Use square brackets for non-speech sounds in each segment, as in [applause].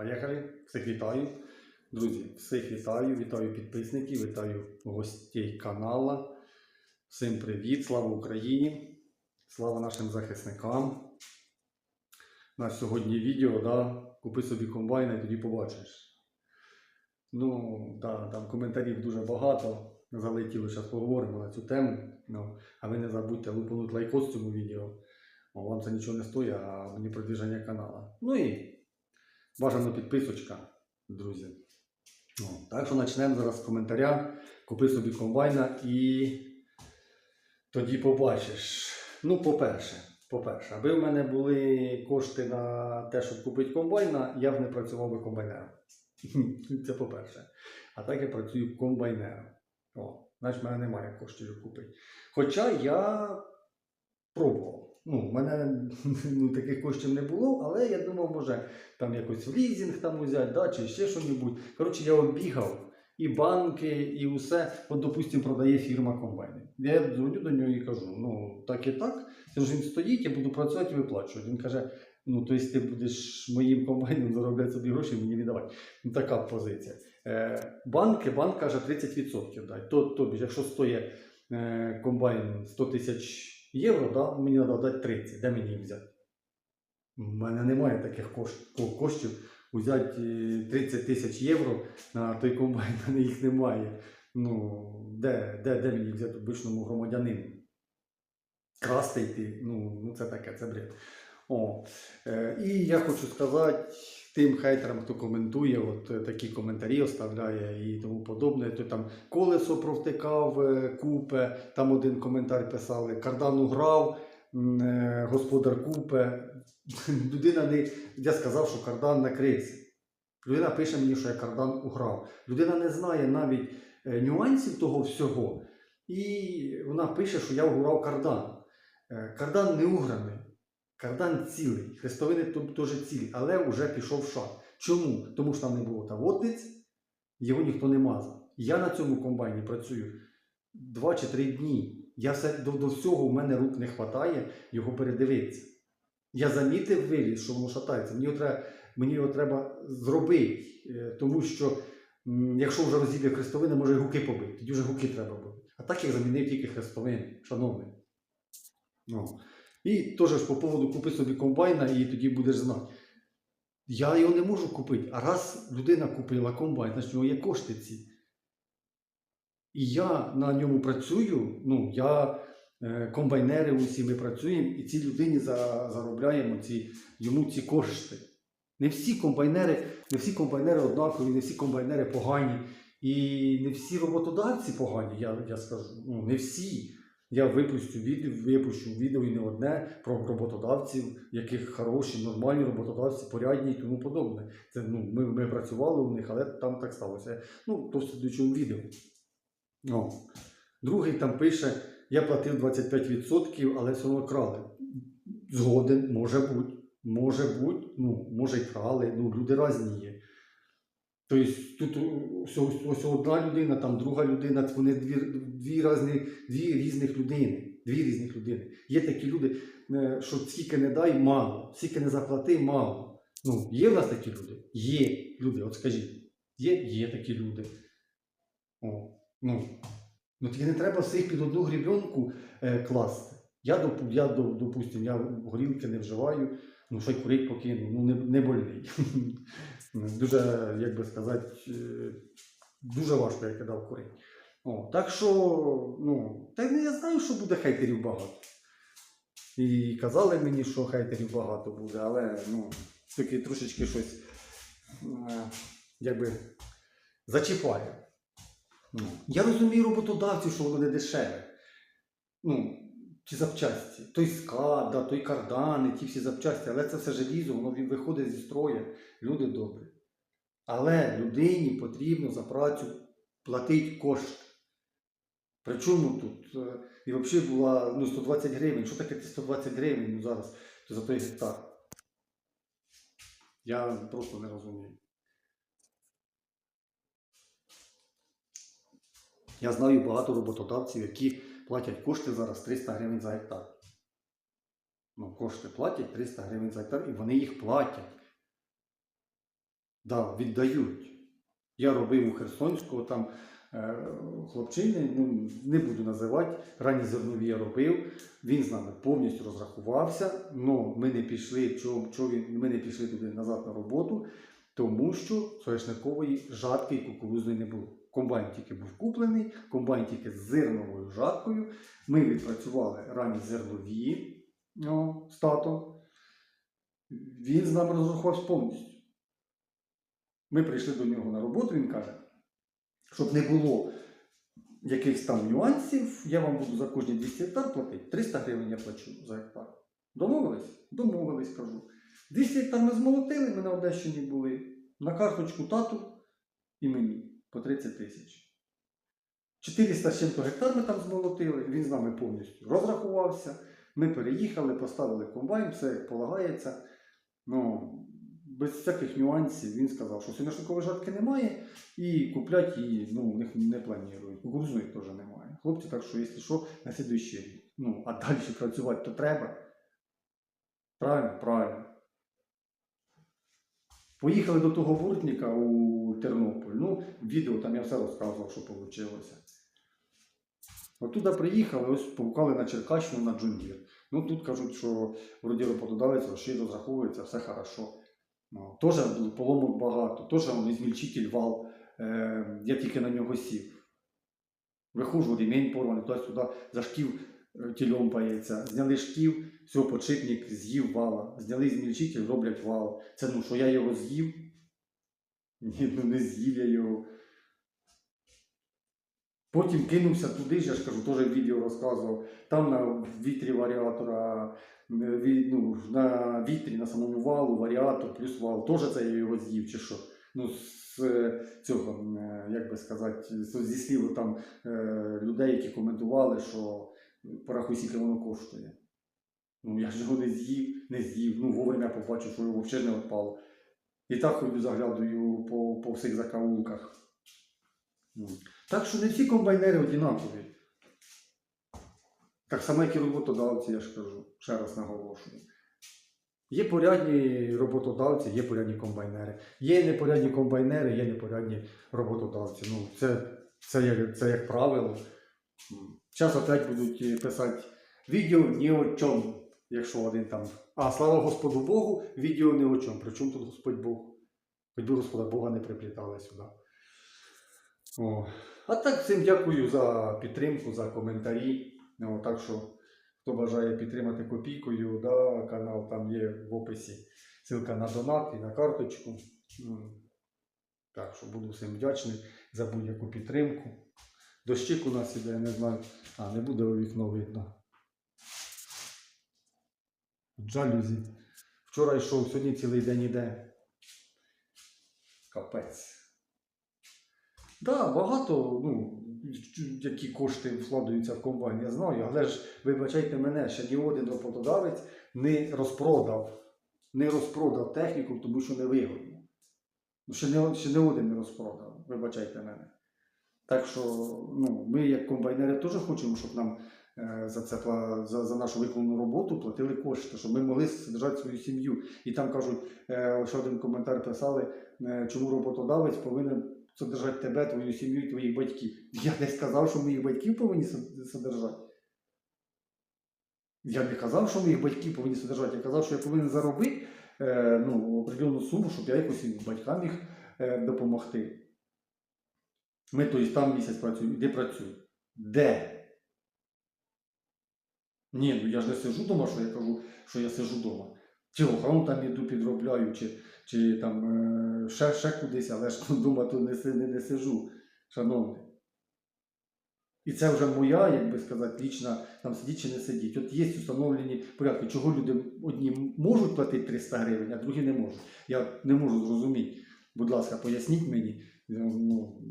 Поїхали. Всіх вітаю. Друзі, всіх вітаю, вітаю підписників, вітаю гостей канала. Всім привіт, слава Україні! Слава нашим захисникам. У нас сьогодні відео, да, купи собі комбайн і тоді побачиш. Ну, да, там коментарів дуже багато. Залетіли, зараз поговоримо на цю тему. Ну, а ви не забудьте лупанути лайкос цьому відео. Вам це нічого не стоїть, а мені продвіження каналу. Ну і бажано підписочка, друзі. Ну, так що почнемо зараз з коментаря. Купи собі комбайна і тоді побачиш. Ну, по-перше, по-перше, аби в мене були кошти на те, щоб купити комбайна, я б не працював би комбайнером. [laughs] Це по-перше. А так я працюю комбайнером. О, значить, в мене немає коштів купити. Хоча я пробував. Ну, в мене [laughs] ну, таких коштів не було, але я думав, може там якось в лізінг там взяти, да, чи ще щось. Коротше, я оббігав і банки, і усе. От, допустимо, продає фірма комбайни. Я дзвоню до нього і кажу: ну так і так. Це ж він стоїть, я буду працювати і виплачувати. Він каже: ну, то ти будеш моїм комбайном заробляти собі гроші, мені віддавати. Ну, така позиція. Е, банки, банк каже 30% дай. То, тобі, якщо стоїть е, комбайн 100 тисяч євро, да, мені треба дати 30. Де мені їх взяти? У мене немає таких кош- коштів взяти е, 30 тисяч євро на той комбайн, [laughs] в мене їх немає. Ну, де, де, де мені взяти обичному громадянину? Красти йти, ну, ну це таке, це бред. О, е, і я хочу сказати тим хейтерам, хто коментує, от е, такі коментарі оставляє і тому подобне. То там колесо провтикав е, купе, там один коментар писали, кардан уграв, е, господар купе. [laughs] Людина не. Я сказав, що кардан накрився. Людина пише мені, що я кардан уграв. Людина не знає навіть нюансів того всього. І вона пише, що я уграв кардан. Кардан не уграний. Кардан цілий, хрестовини теж цілі, але вже пішов шар. Чому? Тому що там не було таводниць, його ніхто не мазав. Я на цьому комбайні працюю 2 чи 3 дні. Я все, до, до всього в мене рук не вистачає його передивитися. Я замітив виліз, що воно шатається. Мені його треба, мені його треба зробити, е, тому що якщо вже розіб'є хрестовини, може гуки побити. Тоді вже гуки треба робити. А так я замінив тільки хрестовини, шановний. Ну. І теж по поводу купи собі комбайна і тоді будеш знати. Я його не можу купити. А раз людина купила комбайн, значить в нього є кошти ці. І я на ньому працюю. Ну, я, е, комбайнери усі ми працюємо, і цій людині за, заробляємо ці, йому ці кошти. Не всі комбайнери, не всі комбайнери однакові, не всі комбайнери погані. І не всі роботодавці погані, я, я скажу. Ну, не всі. Я випустю відео, випущу відео і не одне про роботодавців, яких хороші, нормальні роботодавці, порядні і тому подобне. Це ну, ми, ми працювали у них, але там так сталося. Ну, то в слідчому відео. О. Другий там пише: я платив 25%, але все одно крали. Згоден, може бути. Може бути, ну, може й крали, ну, люди різні є. Тобто тут ось, одна людина, там друга людина, вони дві, дві, різні, дві різних людини. Дві різних людини. Є такі люди, е, що скільки не дай, мало, скільки не заплати, мало. Ну, є в нас такі люди? Є люди, от скажіть. Є, є такі люди. О, ну, ну тільки не треба всіх під одну грібенку е, класти. Я, я до- допустим, я горілки не вживаю, ну що й курить покину, ну не, не больний. [laughs] Дуже, як би сказати, е, дуже важко я кидав. О, так що, ну, та я знаю, що буде хейтерів багато. І казали мені, що хейтерів багато буде, але ну, таки трошечки щось е, якби зачіпає. Ну, я розумію роботодавців, що воно не дешеве. Ну, ті запчасті, той скат, да, той кардани, ті всі запчасті, але це все желізо, воно виходить зі строю, люди добрі. Але людині потрібно за працю платити кошти. Причому тут? е, І взагалі була ну, 120 гривень. Що таке ці 120 гривень ну, зараз то за той гектар? Я просто не розумію. Я знаю багато роботодавців, які платять кошти зараз 300 гривень за гектар. Ну, кошти платять 300 гривень за гектар, і вони їх платять. Да, віддають. Я робив у Херсонського там е, хлопчини, ну не буду називати, ранні зернові я робив. Він з нами повністю розрахувався, але ми не пішли, чого, чого він- ми не пішли туди назад на роботу, тому що соняшникової жатки і кукурузної не було. Комбайн тільки був куплений, комбайн тільки з зерновою жаткою. Ми відпрацювали ранні зернові ну, з татом. Він з нами розрахувався повністю. Ми прийшли до нього на роботу, він каже, щоб не було якихось там нюансів, я вам буду за кожні 200 гектар платити. 300 гривень я плачу за гектар. Домовились? Домовились, кажу. 200 гектар ми змолотили, ми на Одещині були. На карточку тату і мені по 30 тисяч. 400 з чим-то гектар ми там змолотили, він з нами повністю розрахувався. Ми переїхали, поставили комбайн, все як полагається. Ну, без всяких нюансів він сказав, що соняшникової жатки немає і купляти її ну, у них не планують. Кукурузної теж немає. Хлопці, так що, якщо що, на слідуючий рік. Ну, а далі працювати то треба. Правильно, правильно. Поїхали до того бортника у Тернопіль. Ну, відео там я все розказував, що вийшло. Оттуда приїхали, ось погукали на Черкащину на Джундір. Ну тут кажуть, що вроді роботодавець грошей розраховується, все хорошо. Ну, теж поломок багато, теж змільчитель вал. Е, я тільки на нього сів. Виходжу, ремінь порваний, туди-сюди, за шків е, тілем пається. Зняли шків, все, подшипник з'їв вала. Зняли змільчитель, роблять вал. Це ну, що я його з'їв? Ні, ну не з'їв я його. Потім кинувся туди, я ж кажу, теж відео розказував. Там на вітрі варіатора, ну, на вітрі, на самому валу, варіатор плюс вал. Теж це я його з'їв, чи що? Ну, з е, цього, е, як би сказати, зі слів там е, людей, які коментували, що порахуй, скільки воно коштує. Ну, я ж його не з'їв, не з'їв. Ну, вовремя побачив, що його взагалі не відпало. І так ходю, заглядаю по, по всіх закаулках. Ну. Так що не всі комбайнери однакові. Так само, як і роботодавці, я ж кажу, ще раз наголошую. Є порядні роботодавці, є порядні комбайнери. Є непорядні комбайнери, є непорядні роботодавці. Ну, це, це, як, це як правило. Зараз опять будуть е, писати відео ні о чому, якщо один там. А слава Господу Богу, відео ні о чому. Причому тут Господь Бог? Хоч би Господа Бога не приплітали сюди. О. А так всім дякую за підтримку, за коментарі. Ну, так що, хто бажає підтримати копійкою, да, канал там є в описі. Ссылка на донат і на карточку. Так що буду всім вдячний за будь-яку підтримку. Дощик у нас іде, не знаю. А, не буде у вікно видно. Джалюзі. Вчора йшов, сьогодні цілий день іде. Капець. Так, да, багато, ну, які кошти вкладаються в комбайн, я знаю, але ж вибачайте мене, ще ні один роботодавець не розпродав, не розпродав техніку, тому що не вигодно. Ну, Ще не, ще не один не розпродав, вибачайте мене. Так що ну, ми, як комбайнери, теж хочемо, щоб нам е, за це за, за нашу виконану роботу платили кошти, щоб ми могли содержати свою сім'ю. І там кажуть, е, ще один коментар писали, е, чому роботодавець повинен содержати тебе, твою сім'ю і твоїх батьків. Я не сказав, що моїх батьків повинні содержати. Я не казав, що моїх батьків повинні содержати. Я казав, що я повинен заробити ну, определену суму, щоб я якось батькам е, допомогти. Ми тобто, там місяць працюємо, де працюю? Де? Ні, ну я ж не сижу вдома, що я кажу, що я сижу вдома. Чи охорону там іду підробляю, чи, чи там е, ще, ще кудись, але ж [laughs] вдома тут не, не, не сижу, шановний. І це вже моя, як би сказати, лічна там сидіть чи не сидіть. От є встановлені порядки, чого люди одні можуть платити 300 гривень, а другі не можуть. Я не можу зрозуміти. Будь ласка, поясніть мені. Ну,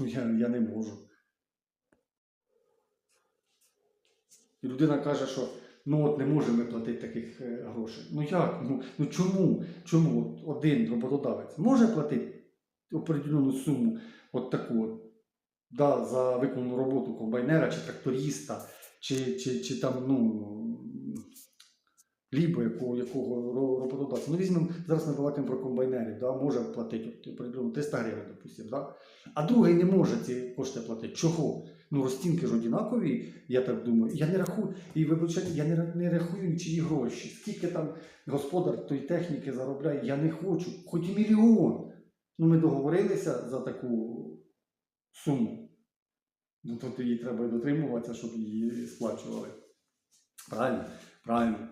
я, я не можу. І людина каже, що ну от не можемо ми платити таких е, грошей. Ну як? Ну, ну чому? Чому от один роботодавець може платити определену суму от таку от, да, за виконану роботу комбайнера чи тракториста, чи, чи, чи там, ну, лібо якого, якого роботодавця. Ну, візьмемо, зараз ми балакаємо про комбайнерів, да, може платити от, 300 гривень, допустимо, да? а другий не може ці кошти платити. Чого? Ну, розцінки ж однакові, я так думаю. Я не рахую, і вибачайте, я не, не рахую нічиї гроші. Скільки там господар тої техніки заробляє, я не хочу, хоч і мільйон. Ну, ми договорилися за таку суму. Ну, то її треба дотримуватися, щоб її сплачували. Правильно? Правильно.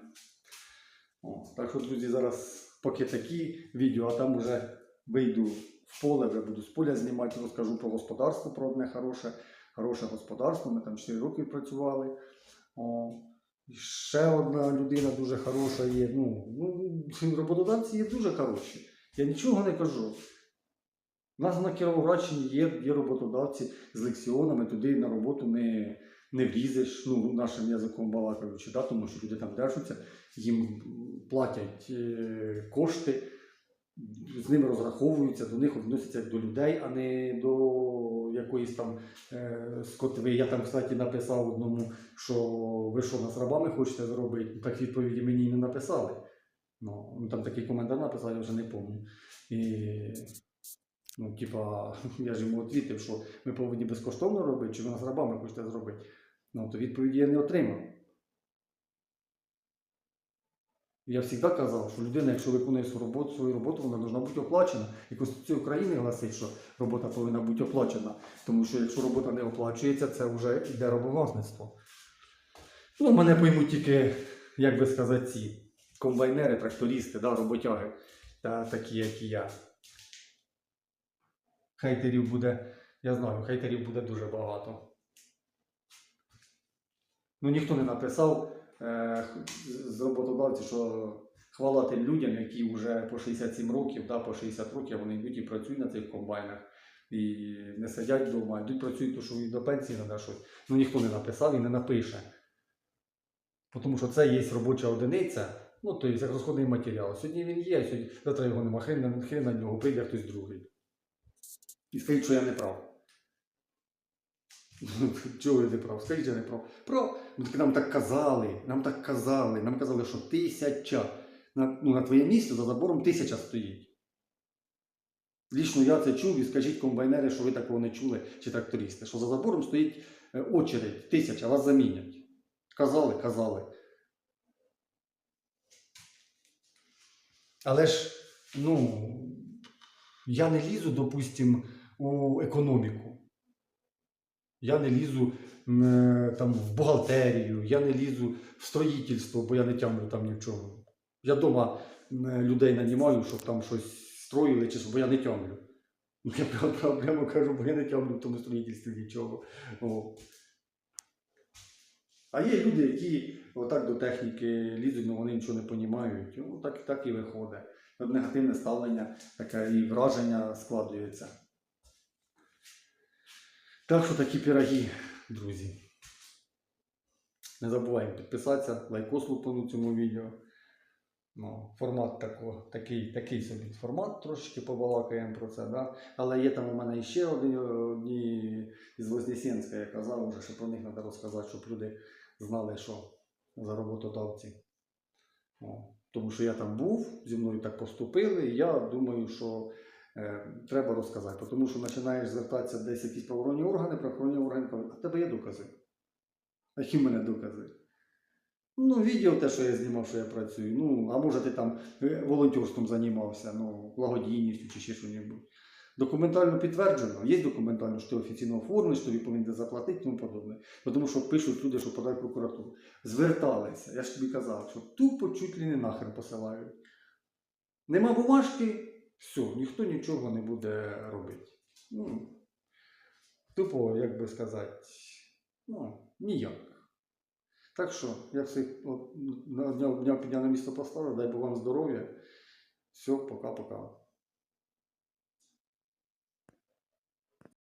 О, так що, друзі, зараз поки такі відео, а там вже вийду в поле, вже буду з поля знімати, розкажу про господарство, про одне хороше, хороше господарство. Ми там 4 роки працювали. О, ще одна людина дуже хороша є. Ну, ну, роботодавці є дуже хороші. Я нічого не кажу. У нас на Кіровоградщині є, є роботодавці з лексіонами, туди на роботу не, не влізеш, ну, нашим язиком балакаючи, да, тому що люди там держаться, їм платять е, кошти, з ними розраховуються, до них відносяться до людей, а не до якоїсь там е, скотви. Я там, кстати, написав одному, що ви що, нас рабами хочете зробити? Так відповіді мені і не написали. Ну, ну, там такий коментар написав, я вже не пам'ятаю. І Ну, типа, [laughs] я ж йому відповів, що ми повинні безкоштовно робити, чи ви нас рабами хочете зробити. Ну, то відповіді я не отримав. Я завжди казав, що людина, якщо виконує свою роботу, свою роботу, вона повинна бути оплачена. І Конституція України гласить, що робота повинна бути оплачена. Тому що якщо робота не оплачується, це вже йде робовласництво. Ну, мене поймуть тільки, як би сказати, ці комбайнери, трактористи, да, роботяги, та такі, як і я хейтерів буде, я знаю, хейтерів буде дуже багато. Ну ніхто не написав е, з роботодавців, що хвала тим людям, які вже по 67 років, да, по 60 років вони йдуть і працюють на цих комбайнах. І не сидять вдома, йдуть працюють, то що і до пенсії треба щось. Ну ніхто не написав і не напише. Тому що це є робоча одиниця, ну тобто як розходний матеріал. Сьогодні він є, сьогодні, завтра його нема, хрен, на- нього прийде хтось другий. І скажіть, що я не прав. Чого я не прав? Скажіть, я не прав. Прав. Ну, Нам так казали, нам так казали, нам казали, що тисяча. На, ну, на твоє місце за забором тисяча стоїть. Лічно я це чув і скажіть комбайнери, що ви такого не чули, чи трактористи, що за забором стоїть е, очередь, тисяча, вас замінять. Казали, казали. Але ж, ну, я не лізу, допустим, у економіку. Я не лізу е, там, в бухгалтерію, я не лізу в строїтельство, бо я не тямлю там ні в чому. Я вдома людей нанімаю, щоб там щось строїли, чи бо я не тямлю. Я прямо, кажу, бо я не тямлю в тому строїтельстві нічого. О. А є люди, які отак до техніки лізуть, але вони нічого не розуміють. Ну, так, так і виходить. Негативне ставлення, таке і враження складується. Так що такі піроги, друзі. Не забуваємо підписатися, лайкос лупану цьому відео. Ну, формат тако, такий, такий собі формат, трошечки побалакаємо про це. Да? Але є там у мене ще одні, із Вознесенська, я казав, вже, що про них треба розказати, щоб люди знали, що за роботодавці. О, тому що я там був, зі мною так поступили, і я думаю, що треба розказати. Тому що починаєш звертатися десь якісь правоохоронні органи, правоохоронні органи кажуть, а в тебе є докази. Які в мене докази? Ну, відео те, що я знімав, що я працюю. Ну, а може ти там е, волонтерством займався, ну, благодійністю чи ще щось. Документально підтверджено, є документально, що ти офіційно оформиш, тобі повинен заплатити і тому подобне. Тому що пишуть люди, що подають прокуратуру. Зверталися. Я ж тобі казав, що тупо чуть ли не нахер посилають. Нема бумажки, все, ніхто нічого не буде робити. Ну, тупо, як би сказати, ну, ніяк. Так що, я всіх дня, дня на місто поставив, дай Бог вам здоров'я. Все, пока-пока.